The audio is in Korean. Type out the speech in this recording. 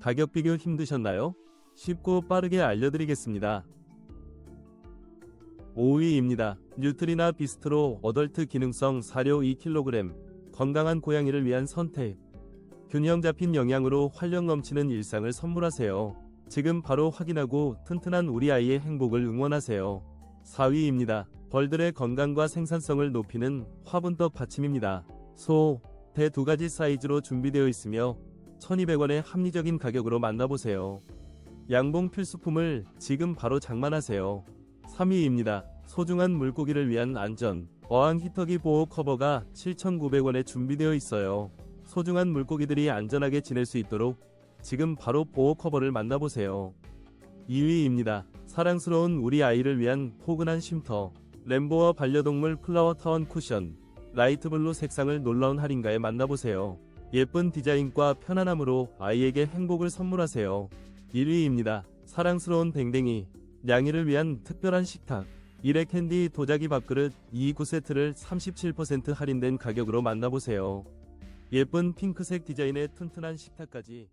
가격 비교 힘드셨나요? 쉽고 빠르게 알려드리겠습니다. 5위입니다. 뉴트리나 비스트로 어덜트 기능성 사료 2kg 건강한 고양이를 위한 선택 균형 잡힌 영양으로 활력 넘치는 일상을 선물하세요. 지금 바로 확인하고 튼튼한 우리 아이의 행복을 응원하세요. 4위입니다. 벌들의 건강과 생산성을 높이는 화분떡 받침입니다. 소, 대 두 가지 사이즈로 준비되어 있으며 1200원의 합리적인 가격으로 만나보세요. 양봉 필수품을 지금 바로 장만하세요. 3위입니다. 소중한 물고기를 위한 안전 어항 히터기 보호 커버가 7,900원에 준비되어 있어요. 소중한 물고기들이 안전하게 지낼 수 있도록 지금 바로 보호 커버를 만나보세요. 2위입니다. 사랑스러운 우리 아이를 위한 포근한 쉼터 램보어 반려동물 플라워 타원 쿠션 라이트 블루 색상을 놀라운 할인가에 만나보세요. 예쁜 디자인과 편안함으로 아이에게 행복을 선물하세요. 1위입니다. 사랑스러운 댕댕이 냥이를 위한 특별한 식탁 일회 캔디 도자기 밥그릇 2구 세트를 37% 할인된 가격으로 만나보세요. 예쁜 핑크색 디자인의 튼튼한 식탁까지